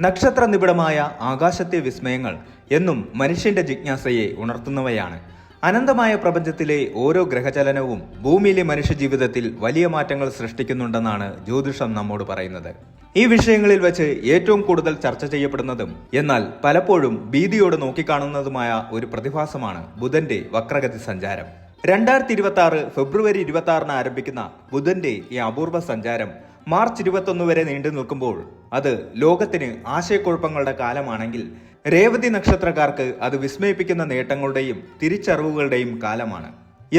നക്ഷത്ര നിബിഡമായ ആകാശത്തെ വിസ്മയങ്ങൾ എന്നും മനുഷ്യന്റെ ജിജ്ഞാസയെ ഉണർത്തുന്നവയാണ്. അനന്തമായ പ്രപഞ്ചത്തിലെ ഓരോ ഗ്രഹചലനവും ഭൂമിയിലെ മനുഷ്യജീവിതത്തിൽ വലിയ മാറ്റങ്ങൾ സൃഷ്ടിക്കുന്നുണ്ടെന്നാണ് ജ്യോതിഷം നമ്മോട് പറയുന്നത്. ഈ വിഷയങ്ങളിൽ വെച്ച് ഏറ്റവും കൂടുതൽ ചർച്ച ചെയ്യപ്പെടുന്നതും എന്നാൽ പലപ്പോഴും ഭീതിയോട് നോക്കിക്കാണുന്നതുമായ ഒരു പ്രതിഭാസമാണ് ബുധന്റെ വക്രഗതി സഞ്ചാരം. രണ്ടായിരത്തി ഇരുപത്തി ആറ് ഫെബ്രുവരി ഇരുപത്തി ആറിന് ആരംഭിക്കുന്ന ബുധന്റെ ഈ അപൂർവ സഞ്ചാരം മാർച്ച് ഇരുപത്തൊന്ന് വരെ നീണ്ടു നിൽക്കുമ്പോൾ അത് ലോകത്തിന് ആശയക്കുഴപ്പങ്ങളുടെ കാലമാണെങ്കിൽ രേവതി നക്ഷത്രക്കാർക്ക് അത് വിസ്മയിപ്പിക്കുന്ന നേട്ടങ്ങളുടെയും തിരിച്ചറിവുകളുടെയും കാലമാണ്.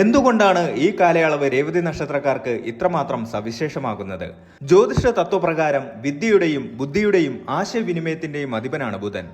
എന്തുകൊണ്ടാണ് ഈ കാലയളവ് രേവതി നക്ഷത്രക്കാർക്ക് ഇത്രമാത്രം സവിശേഷമാകുന്നത്? ജ്യോതിഷ തത്വപ്രകാരം വിദ്യയുടെയും ബുദ്ധിയുടെയും ആശയവിനിമയത്തിന്റെയും അധിപനാണ് ബുധൻ.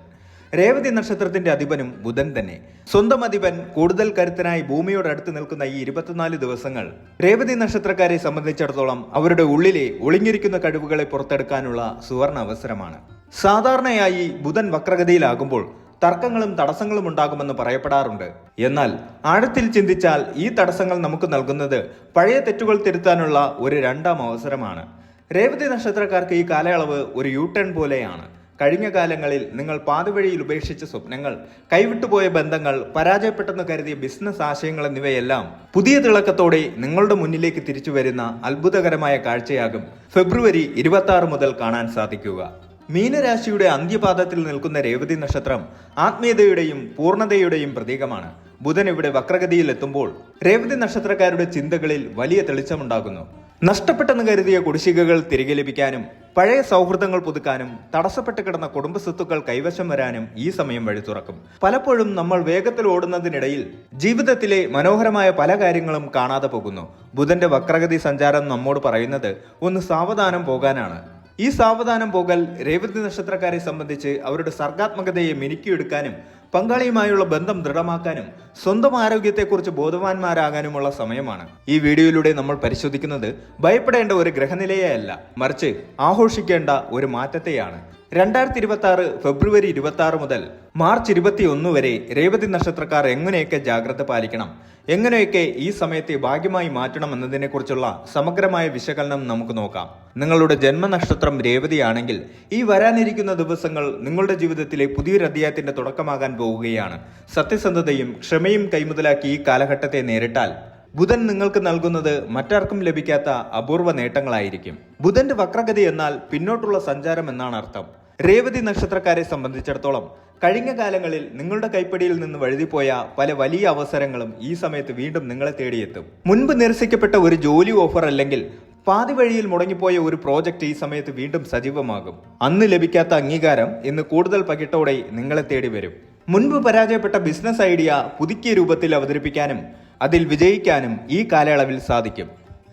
രേവതി നക്ഷത്രത്തിന്റെ അധിപനും ബുധൻ തന്നെ. സ്വന്തം അധിപൻ കൂടുതൽ കരുത്തനായി ഭൂമിയോട് അടുത്ത് നിൽക്കുന്ന ഈ ഇരുപത്തിനാല് ദിവസങ്ങൾ രേവതി നക്ഷത്രക്കാരെ സംബന്ധിച്ചിടത്തോളം അവരുടെ ഉള്ളിലെ ഒളിഞ്ഞിരിക്കുന്ന കഴിവുകളെ പുറത്തെടുക്കാനുള്ള സുവർണ അവസരമാണ്. സാധാരണയായി ബുധൻ വക്രഗതിയിലാകുമ്പോൾ തർക്കങ്ങളും തടസ്സങ്ങളും ഉണ്ടാകുമെന്ന് പറയപ്പെടാറുണ്ട്. എന്നാൽ ആഴത്തിൽ ചിന്തിച്ചാൽ ഈ തടസ്സങ്ങൾ നമുക്ക് നൽകുന്നത് പഴയ തെറ്റുകൾ തിരുത്താനുള്ള ഒരു രണ്ടാം അവസരമാണ്. രേവതി നക്ഷത്രക്കാർക്ക് ഈ കാലയളവ് ഒരു യു ടേൺ പോലെയാണ്. കഴിഞ്ഞ കാലങ്ങളിൽ നിങ്ങൾ പാതുവഴിയിൽ ഉപേക്ഷിച്ച സ്വപ്നങ്ങൾ കൈവിട്ടുപോയ ബന്ധങ്ങൾ പരാജയപ്പെട്ടെന്ന് കരുതിയ ബിസിനസ് ആശയങ്ങൾ എന്നിവയെല്ലാം പുതിയ തിളക്കത്തോടെ നിങ്ങളുടെ മുന്നിലേക്ക് തിരിച്ചു വരുന്ന അത്ഭുതകരമായ കാഴ്ചയാകും ഫെബ്രുവരി ഇരുപത്തി മുതൽ കാണാൻ സാധിക്കുക. മീനരാശിയുടെ അന്ത്യപാദത്തിൽ നിൽക്കുന്ന രേവതി നക്ഷത്രം ആത്മീയതയുടെയും പൂർണതയുടെയും പ്രതീകമാണ്. ബുധൻ ഇവിടെ വക്രഗതിയിൽ എത്തുമ്പോൾ രേവതി നക്ഷത്രക്കാരുടെ ചിന്തകളിൽ വലിയ തെളിച്ചമുണ്ടാകുന്നു. നഷ്ടപ്പെട്ടെന്ന് കരുതിയ കുടിശ്ശികകൾ തിരികെ ലഭിക്കാനും പഴയ സൗഹൃദങ്ങൾ പുതുക്കാനും തടസ്സപ്പെട്ട് കിടന്ന കുടുംബ സ്വത്തുക്കൾ കൈവശം വരാനും ഈ സമയം വഴി തുറക്കും. പലപ്പോഴും നമ്മൾ വേഗത്തിൽ ഓടുന്നതിനിടയിൽ ജീവിതത്തിലെ മനോഹരമായ പല കാര്യങ്ങളും കാണാതെ പോകുന്നു. ബുധന്റെ വക്രഗതി സഞ്ചാരം നമ്മോട് പറയുന്നത് ഒന്ന് സാവധാനം പോകാനാണ്. ഈ സാവധാനം പോകൽ രേവതി നക്ഷത്രക്കാരെ സംബന്ധിച്ച് അവരുടെ സർഗാത്മകതയെ മിനുക്കിയെടുക്കാനും പങ്കാളിയുമായുള്ള ബന്ധം ദൃഢമാക്കാനും സ്വന്തം ആരോഗ്യത്തെക്കുറിച്ച് ബോധവാന്മാരാകാനുമുള്ള സമയമാണ്. ഈ വീഡിയോയിലൂടെ നമ്മൾ പരിശോധിക്കുന്നത് ഭയപ്പെടേണ്ട ഒരു ഗ്രഹനിലയെയല്ല മറിച്ച് ആഘോഷിക്കേണ്ട ഒരു മാറ്റത്തെയാണ്. രണ്ടായിരത്തി ഇരുപത്തി ആറ് ഫെബ്രുവരി ഇരുപത്തി ആറ് മുതൽ മാർച്ച് ഇരുപത്തി ഒന്ന് വരെ രേവതി നക്ഷത്രക്കാർ എങ്ങനെയൊക്കെ ജാഗ്രത പാലിക്കണം എങ്ങനെയൊക്കെ ഈ സമയത്തെ ഭാഗ്യമായി മാറ്റണം എന്നതിനെക്കുറിച്ചുള്ള സമഗ്രമായ വിശകലനം നമുക്ക് നോക്കാം. നിങ്ങളുടെ ജന്മനക്ഷത്രം രേവതിയാണെങ്കിൽ ഈ വരാനിരിക്കുന്ന ദിവസങ്ങൾ നിങ്ങളുടെ ജീവിതത്തിലെ പുതിയൊരു അധ്യായത്തിന്റെ തുടക്കമാകാൻ പോവുകയാണ്. സത്യസന്ധതയും ക്ഷമയും കൈമുതലാക്കി ഈ കാലഘട്ടത്തെ നേരിട്ടാൽ ബുധൻ നിങ്ങൾക്ക് നൽകുന്നത് മറ്റാർക്കും ലഭിക്കാത്ത അപൂർവ നേട്ടങ്ങളായിരിക്കും. ബുധന്റെ വക്രഗതി എന്നാൽ പിന്നോട്ടുള്ള സഞ്ചാരം എന്നാണ് അർത്ഥം. രേവതി നക്ഷത്രക്കാരെ സംബന്ധിച്ചിടത്തോളം കഴിഞ്ഞ കാലങ്ങളിൽ നിങ്ങളുടെ കൈപ്പടിയിൽ നിന്ന് വഴുതിപ്പോയ പല വലിയ അവസരങ്ങളും ഈ സമയത്ത് വീണ്ടും നിങ്ങളെ തേടിയെത്തും. മുൻപ് നിരസിക്കപ്പെട്ട ഒരു ജോലി ഓഫർ അല്ലെങ്കിൽ പാതി വഴിയിൽ മുടങ്ങിപ്പോയ ഒരു പ്രോജക്റ്റ് ഈ സമയത്ത് വീണ്ടും സജീവമാകും. അന്ന് ലഭിക്കാത്ത അംഗീകാരം ഇന്ന് കൂടുതൽ പകിട്ടോടെ നിങ്ങളെ തേടി വരും. മുൻപ് പരാജയപ്പെട്ട ബിസിനസ് ഐഡിയ പുതുക്കിയ രൂപത്തിൽ അവതരിപ്പിക്കാനും അതിൽ വിജയിക്കാനും ഈ കാലയളവിൽ സാധിക്കും.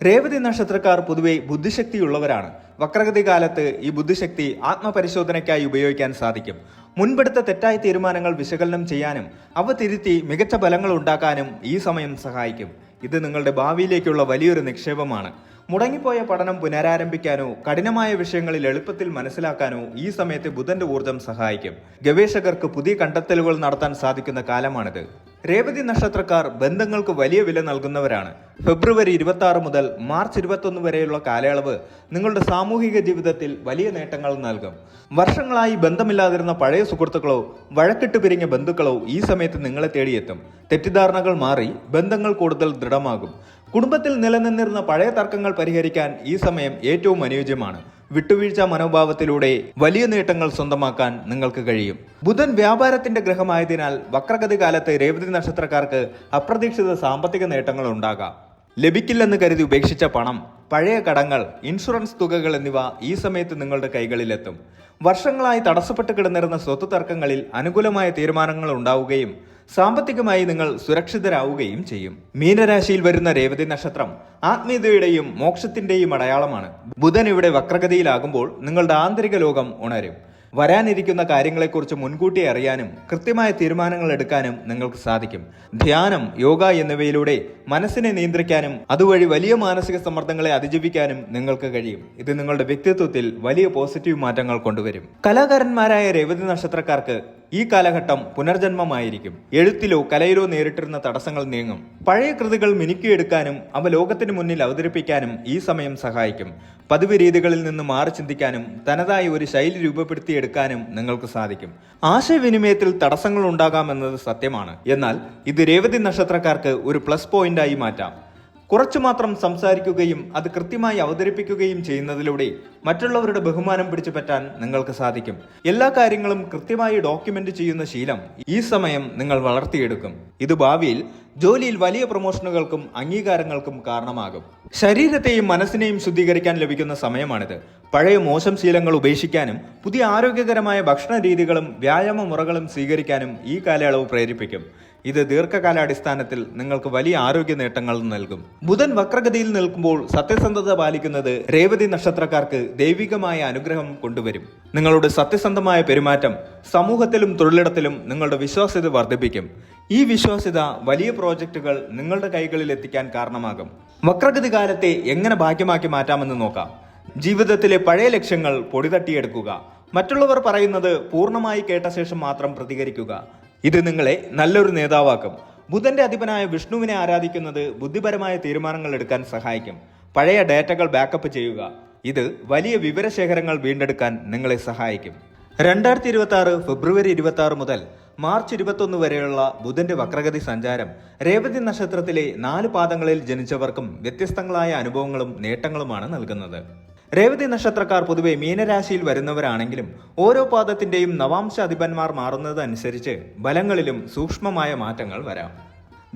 രേവതി നക്ഷത്രക്കാർ പൊതുവെ ബുദ്ധിശക്തിയുള്ളവരാണ്. വക്രഗതി കാലത്ത് ഈ ബുദ്ധിശക്തി ആത്മപരിശോധനയ്ക്കായി ഉപയോഗിക്കാൻ സാധിക്കും. മുൻപെടുത്ത തെറ്റായ തീരുമാനങ്ങൾ വിശകലനം ചെയ്യാനും അവ തിരുത്തി മികച്ച ഫലങ്ങൾ ഉണ്ടാക്കാനും ഈ സമയം സഹായിക്കും. ഇത് നിങ്ങളുടെ ഭാവിയിലേക്കുള്ള വലിയൊരു നിക്ഷേപമാണ്. മുടങ്ങിപ്പോയ പഠനം പുനരാരംഭിക്കാനോ കഠിനമായ വിഷയങ്ങളിൽ എളുപ്പത്തിൽ മനസ്സിലാക്കാനോ ഈ സമയത്ത് ബുധന്റെ ഊർജം സഹായിക്കും. ഗവേഷകർക്ക് പുതിയ കണ്ടെത്തലുകൾ നടത്താൻ സാധിക്കുന്ന കാലമാണിത്. രേവതി നക്ഷത്രക്കാർ ബന്ധങ്ങൾക്ക് വലിയ വില നൽകുന്നവരാണ്. ഫെബ്രുവരി ഇരുപത്തി ആറ് മുതൽ മാർച്ച് ഇരുപത്തൊന്ന് വരെയുള്ള കാലയളവ് നിങ്ങളുടെ സാമൂഹിക ജീവിതത്തിൽ വലിയ നേട്ടങ്ങൾ നൽകും. വർഷങ്ങളായി ബന്ധമില്ലാതിരുന്ന പഴയ സുഹൃത്തുക്കളോ വഴക്കിട്ട് പിരിഞ്ഞ ബന്ധുക്കളോ ഈ സമയത്ത് നിങ്ങളെ തേടിയെത്തും. തെറ്റിദ്ധാരണകൾ മാറി ബന്ധങ്ങൾ കൂടുതൽ ദൃഢമാകും. കുടുംബത്തിൽ നിലനിന്നിരുന്ന പഴയ തർക്കങ്ങൾ പരിഹരിക്കാൻ ഈ സമയം ഏറ്റവും അനുയോജ്യമാണ്. വിട്ടുവീഴ്ച മനോഭാവത്തിലൂടെ വലിയ നേട്ടങ്ങൾ സ്വന്തമാക്കാൻ നിങ്ങൾക്ക് കഴിയും. ബുധൻ വ്യാപാരത്തിന്റെ ഗ്രഹമായതിനാൽ വക്രഗതി കാലത്ത് രേവതി നക്ഷത്രക്കാർക്ക് അപ്രതീക്ഷിത സാമ്പത്തിക നേട്ടങ്ങൾ ഉണ്ടാകാം. ലഭിക്കില്ലെന്ന് കരുതി ഉപേക്ഷിച്ച പണം പഴയ കടങ്ങൾ ഇൻഷുറൻസ് തുകകൾ എന്നിവ ഈ സമയത്ത് നിങ്ങളുടെ കൈകളിലെത്തും. വർഷങ്ങളായി തടസ്സപ്പെട്ട് കിടന്നിരുന്ന സ്വത്ത് തർക്കങ്ങളിൽ അനുകൂലമായ തീരുമാനങ്ങൾ ഉണ്ടാവുകയും സാമ്പത്തികമായി നിങ്ങൾ സുരക്ഷിതരാവുകയും ചെയ്യും. മീനരാശിയിൽ വരുന്ന രേവതി നക്ഷത്രം ആത്മീയതയുടെയും മോക്ഷത്തിന്റെയും അടയാളമാണ്. ബുധൻ ഇവിടെ വക്രഗതിയിലാകുമ്പോൾ നിങ്ങളുടെ ആന്തരിക ലോകം ഉണരും. വരാനിരിക്കുന്ന കാര്യങ്ങളെക്കുറിച്ച് മുൻകൂട്ടി അറിയാനും കൃത്യമായ തീരുമാനങ്ങൾ എടുക്കാനും നിങ്ങൾക്ക് സാധിക്കും. ധ്യാനം യോഗ എന്നിവയിലൂടെ മനസ്സിനെ നിയന്ത്രിക്കാനും അതുവഴി വലിയ മാനസിക സമ്മർദ്ദങ്ങളെ അതിജീവിക്കാനും നിങ്ങൾക്ക് കഴിയും. ഇത് നിങ്ങളുടെ വ്യക്തിത്വത്തിൽ വലിയ പോസിറ്റീവ് മാറ്റങ്ങൾ കൊണ്ടുവരും. കലാകാരന്മാരായ രേവതി നക്ഷത്രക്കാർക്ക് ഈ കാലഘട്ടം പുനർജന്മമായിരിക്കും. എഴുത്തിലോ കലയിലോ നേരിട്ടിരുന്ന തടസ്സങ്ങൾ നീങ്ങും. പഴയ കൃതികൾ മിനുക്കിയെടുക്കാനും അവ ലോകത്തിന് മുന്നിൽ അവതരിപ്പിക്കാനും ഈ സമയം സഹായിക്കും. പതിവ് രീതികളിൽ നിന്ന് മാറി ചിന്തിക്കാനും തനതായ ഒരു ശൈലി രൂപപ്പെടുത്തിയെടുക്കാനും നിങ്ങൾക്ക് സാധിക്കും. ആശയവിനിമയത്തിൽ തടസ്സങ്ങൾ ഉണ്ടാകാമെന്നത് സത്യമാണ്. എന്നാൽ ഇത് രേവതി നക്ഷത്രക്കാർക്ക് ഒരു പ്ലസ് പോയിന്റായി മാറ്റാം. കുറച്ചു മാത്രം സംസാരിക്കുകയും അത് കൃത്യമായി അവതരിപ്പിക്കുകയും ചെയ്യുന്നതിലൂടെ മറ്റുള്ളവരുടെ ബഹുമാനം പിടിച്ചു പറ്റാൻ നിങ്ങൾക്ക് സാധിക്കും. എല്ലാ കാര്യങ്ങളും കൃത്യമായി ഡോക്യുമെന്റ് ചെയ്യുന്ന ശീലം ഈ സമയം നിങ്ങൾ വളർത്തിയെടുക്കും. ഇത് ഭാവിയിൽ ജോലിയിൽ വലിയ പ്രൊമോഷനുകൾക്കും അംഗീകാരങ്ങൾക്കും കാരണമാകും. ശരീരത്തെയും മനസ്സിനെയും ശുദ്ധീകരിക്കാൻ ലഭിക്കുന്ന സമയമാണിത്. പഴയ മോശം ശീലങ്ങൾ ഉപേക്ഷിക്കാനും പുതിയ ആരോഗ്യകരമായ ഭക്ഷണ രീതികളും വ്യായാമ മുറകളും സ്വീകരിക്കാനും ഈ കാലയളവ് പ്രേരിപ്പിക്കും. ഇത് ദീർഘകാലാടിസ്ഥാനത്തിൽ നിങ്ങൾക്ക് വലിയ ആരോഗ്യ നേട്ടങ്ങൾ നൽകും. ബുധൻ വക്രഗതിയിൽ നിൽക്കുമ്പോൾ സത്യസന്ധത പാലിക്കുന്നത് രേവതി നക്ഷത്രക്കാർക്ക് ദൈവികമായ അനുഗ്രഹം കൊണ്ടുവരും. നിങ്ങളുടെ സത്യസന്ധമായ പെരുമാറ്റം സമൂഹത്തിലും തൊഴിലിടത്തിലും നിങ്ങളുടെ വിശ്വാസ്യത വർദ്ധിപ്പിക്കും. ഈ വിശ്വാസ്യത വലിയ പ്രോജക്റ്റുകൾ നിങ്ങളുടെ കൈകളിൽ എത്തിക്കാൻ കാരണമാകും. വക്രഗതി കാലത്തെ എങ്ങനെ ഭാഗ്യമാക്കി മാറ്റാമെന്ന് നോക്കാം. ജീവിതത്തിലെ പഴയ ലക്ഷ്യങ്ങൾ പൊടിതട്ടിയെടുക്കുക. മറ്റുള്ളവർ പറയുന്നത് പൂർണമായി കേട്ട ശേഷം മാത്രം പ്രതികരിക്കുക. ഇത് നിങ്ങളെ നല്ലൊരു നേതാവാക്കും. ബുധന്റെ അധിപനായ വിഷ്ണുവിനെ ആരാധിക്കുന്നത് ബുദ്ധിപരമായ തീരുമാനങ്ങൾ എടുക്കാൻ സഹായിക്കും. പഴയ ഡേറ്റകൾ ബാക്കപ്പ് ചെയ്യുക. ഇത് വലിയ വിവരശേഖരങ്ങൾ വീണ്ടെടുക്കാൻ നിങ്ങളെ സഹായിക്കും. രണ്ടായിരത്തി ഇരുപത്തി ആറ് ഫെബ്രുവരി ഇരുപത്തി ആറ് മുതൽ മാർച്ച് ഇരുപത്തൊന്ന് വരെയുള്ള ബുധന്റെ വക്രഗതി സഞ്ചാരം രേവതി നക്ഷത്രത്തിലെ നാല് പാദങ്ങളിൽ ജനിച്ചവർക്കും വ്യത്യസ്തങ്ങളായ അനുഭവങ്ങളും നേട്ടങ്ങളുമാണ് നൽകുന്നത്. രേവതി നക്ഷത്രക്കാർ പൊതുവെ മീനരാശിയിൽ വരുന്നവരാണെങ്കിലും ഓരോ പാദത്തിന്റെയും നവാംശ അധിപന്മാർ മാറുന്നത് അനുസരിച്ച് ബലങ്ങളിലും സൂക്ഷ്മമായ മാറ്റങ്ങൾ വരാം.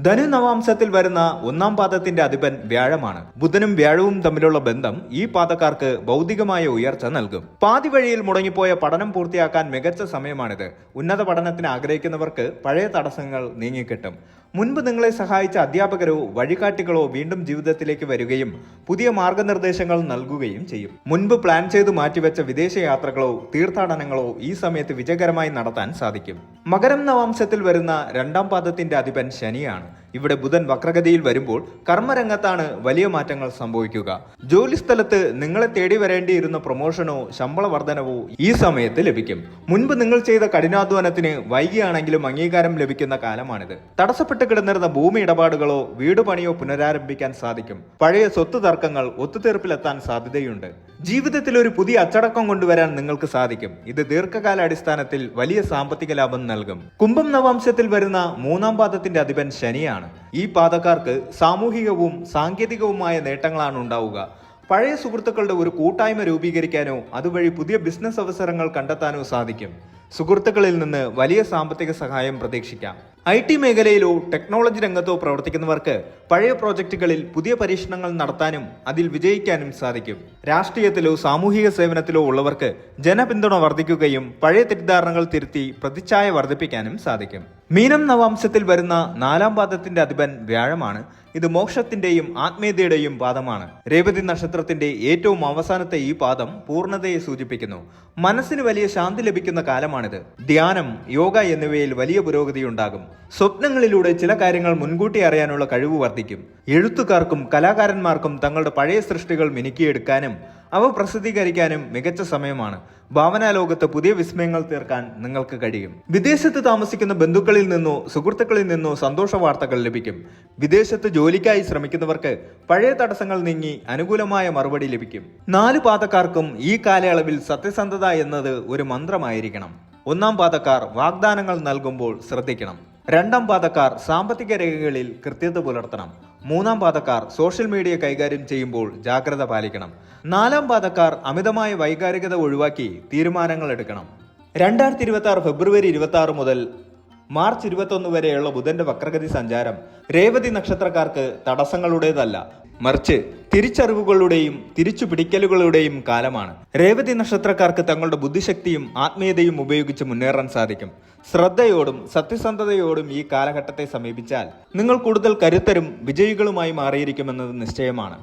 ധനു നവാംശത്തിൽ വരുന്ന ഒന്നാം പാദത്തിന്റെ അധിപൻ വ്യാഴമാണ്. ബുധനും വ്യാഴവും തമ്മിലുള്ള ബന്ധം ഈ പാദക്കാർക്ക് ഭൗതികമായ ഉയർച്ച നൽകും. പാതി വഴിയിൽ മുടങ്ങിപ്പോയ പഠനം പൂർത്തിയാക്കാൻ മികച്ച സമയമാണിത്. ഉന്നത പഠനത്തിന് ആഗ്രഹിക്കുന്നവർക്ക് പഴയ തടസ്സങ്ങൾ നീങ്ങിക്കിട്ടും. മുൻപ് നിങ്ങളെ സഹായിച്ച അധ്യാപകരോ വഴികാട്ടികളോ വീണ്ടും ജീവിതത്തിലേക്ക് വരികയും പുതിയ മാർഗനിർദ്ദേശങ്ങൾ നൽകുകയും ചെയ്യും. മുൻപ് പ്ലാൻ ചെയ്ത് മാറ്റിവെച്ച വിദേശ യാത്രകളോ തീർത്ഥാടനങ്ങളോ ഈ സമയത്ത് വിജയകരമായി നടത്താൻ സാധിക്കും. മകരം നവാംശത്തിൽ വരുന്ന രണ്ടാം പാദത്തിന്റെ അധിപൻ ശനിയാണ്. ഇവിടെ ബുധൻ വക്രഗതിയിൽ വരുമ്പോൾ കർമ്മരംഗത്താണ് വലിയ മാറ്റങ്ങൾ സംഭവിക്കുക. ജോലി സ്ഥലത്ത് നിങ്ങളെ തേടി വരേണ്ടിയിരുന്ന പ്രൊമോഷനോ ശമ്പള വർധനവോ ഈ സമയത്ത് ലഭിക്കും. മുൻപ് നിങ്ങൾ ചെയ്ത കഠിനാധ്വാനത്തിന് വൈകിയാണെങ്കിലും അംഗീകാരം ലഭിക്കുന്ന കാലമാണിത്. തടസ്സപ്പെട്ട് കിടന്നിരുന്ന ഭൂമി ഇടപാടുകളോ വീട് പണിയോ പുനരാരംഭിക്കാൻ സാധിക്കും. പഴയ സ്വത്ത് തർക്കങ്ങൾ ഒത്തുതീർപ്പിലെത്താൻ സാധ്യതയുണ്ട്. ജീവിതത്തിൽ ഒരു പുതിയ അച്ചടക്കം കൊണ്ടുവരാൻ നിങ്ങൾക്ക് സാധിക്കും. ഇത് ദീർഘകാല അടിസ്ഥാനത്തിൽ വലിയ സാമ്പത്തിക ലാഭം നൽകും. കുംഭം നവാംശത്തിൽ വരുന്ന മൂന്നാം പാദത്തിന്റെ അധിപൻ ശനിയാണ്. ഈ പാദക്കാർക്ക് സാമൂഹികവും സാങ്കേതികവുമായ നേട്ടങ്ങളാണ് ഉണ്ടാവുക. പഴയ സുഹൃത്തുക്കളുടെ ഒരു കൂട്ടായ്മ രൂപീകരിക്കാനോ അതുവഴി പുതിയ ബിസിനസ് അവസരങ്ങൾ കണ്ടെത്താനോ സാധിക്കും. സുഹൃത്തുക്കളിൽ നിന്ന് വലിയ സാമ്പത്തിക സഹായം പ്രതീക്ഷിക്കാം. ഐ ടി മേഖലയിലോ ടെക്നോളജി രംഗത്തോ പ്രവർത്തിക്കുന്നവർക്ക് പഴയ പ്രോജക്റ്റുകളിൽ പുതിയ പരീക്ഷണങ്ങൾ നടത്താനും അതിൽ വിജയിക്കാനും സാധിക്കും. രാഷ്ട്രീയത്തിലോ സാമൂഹിക സേവനത്തിലോ ഉള്ളവർക്ക് ജനപിന്തുണ വർദ്ധിക്കുകയും പഴയ തെറ്റിദ്ധാരണകൾ തിരുത്തി പ്രതിച്ഛായ വർദ്ധിപ്പിക്കാനും സാധിക്കും. മീനം നവാംശത്തിൽ വരുന്ന നാലാം പാദത്തിന്റെ അധിപൻ വ്യാഴമാണ് ഇത് മോക്ഷത്തിന്റെയും ആത്മീയതയുടെയും പാദമാണ്. രേവതി നക്ഷത്രത്തിന്റെ ഏറ്റവും അവസാനത്തെ ഈ പാദം പൂർണതയെ സൂചിപ്പിക്കുന്നു. മനസ്സിന് വലിയ ശാന്തി ലഭിക്കുന്ന കാലമാണിത്. ധ്യാനം യോഗ എന്നിവയിൽ വലിയ പുരോഗതി ഉണ്ടാകും സ്വപ്നങ്ങളിലൂടെ ചില കാര്യങ്ങൾ മുൻകൂട്ടി അറിയാനുള്ള കഴിവ് വർദ്ധിക്കും. എഴുത്തുകാർക്കും കലാകാരന്മാർക്കും തങ്ങളുടെ പഴയ സൃഷ്ടികൾ മിനുക്കിയെടുക്കാനും അവ പ്രസിദ്ധീകരിക്കാനും മികച്ച സമയമാണ്. ഭാവനാ ലോകത്ത് പുതിയ വിസ്മയങ്ങൾ തീർക്കാൻ നിങ്ങൾക്ക് കഴിയും. വിദേശത്ത് താമസിക്കുന്ന ബന്ധുക്കളിൽ നിന്നോ സുഹൃത്തുക്കളിൽ നിന്നോ സന്തോഷ വാർത്തകൾ ലഭിക്കും. വിദേശത്ത് ജോലിക്കായി ശ്രമിക്കുന്നവർക്ക് പഴയ തടസ്സങ്ങൾ നീങ്ങി അനുകൂലമായ മറുപടി ലഭിക്കും. നാല് പാതക്കാർക്കും ഈ കാലയളവിൽ സത്യസന്ധത എന്നത് ഒരു മന്ത്രമായിരിക്കണം. ഒന്നാം പാതക്കാർ വാഗ്ദാനങ്ങൾ നൽകുമ്പോൾ ശ്രദ്ധിക്കണം. രണ്ടാം പാതക്കാർ സാമ്പത്തിക രേഖകളിൽ കൃത്യത പുലർത്തണം. മൂന്നാം പാതക്കാർ സോഷ്യൽ മീഡിയ കൈകാര്യം ചെയ്യുമ്പോൾ ജാഗ്രത പാലിക്കണം. നാലാം പാതക്കാർ അമിതമായ വൈകാരികത ഒഴിവാക്കി തീരുമാനങ്ങൾ എടുക്കണം. രണ്ടായിരത്തി ഇരുപത്തി ആറ് ഫെബ്രുവരി ഇരുപത്തി ആറ് മുതൽ മാർച്ച് ഇരുപത്തൊന്ന് വരെയുള്ള ബുധന്റെ വക്രഗതി സഞ്ചാരം രേവതി നക്ഷത്രക്കാർക്ക് തടസ്സങ്ങളുടേതല്ല. മറിച്ച് തിരിച്ചറിവുകളുടെയും തിരിച്ചു പിടിക്കലുകളുടെയും കാലമാണ്. രേവതി നക്ഷത്രക്കാർക്ക് തങ്ങളുടെ ബുദ്ധിശക്തിയും ആത്മീയതയും ഉപയോഗിച്ച് മുന്നേറാൻ സാധിക്കും. ശ്രദ്ധയോടും സത്യസന്ധതയോടും ഈ കാലഘട്ടത്തെ സമീപിച്ചാൽ നിങ്ങൾ കൂടുതൽ കരുത്തരും വിജയികളുമായി മാറിയിരിക്കുമെന്നത് നിശ്ചയമാണ്.